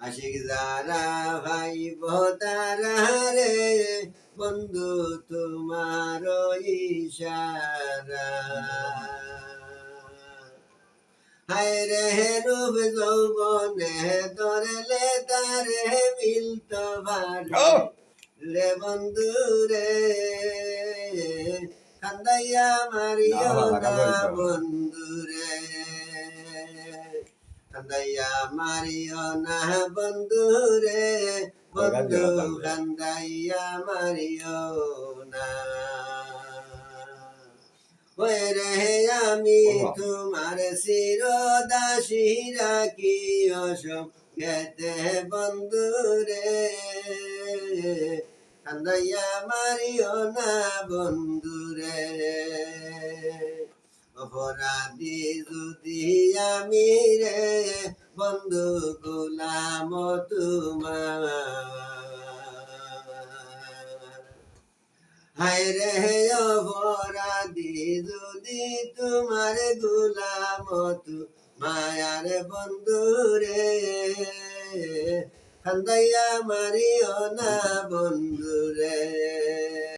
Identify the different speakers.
Speaker 1: আশিক যারা ভাই তারা রে বন্ধু তোমার ইশারা হায় রে রূপ যৌবনে ধরলে তারে মিলত
Speaker 2: ও!
Speaker 1: রে বন্ধু রে কান্দাইয়া মারিও
Speaker 2: না।
Speaker 1: বন্ধু রে কান্দাইয়া মারিও না বন্ধু রে বন্ধু কান্দাইয়া মারিও না ওই রে আমি। তোমার শিরদাসী রাখি অসম গেতে বন্ধু রে কান্দাইয়া মারিও না বন্ধু রে অপরাধী যদি আমি রে, বন্ধু গোলাম তোমার। হায় রে অপরাধী যদি তোমার গোলাম তু মায়ার বন্ধু রে। কান্দাইয়া মারিও না বন্ধু রে।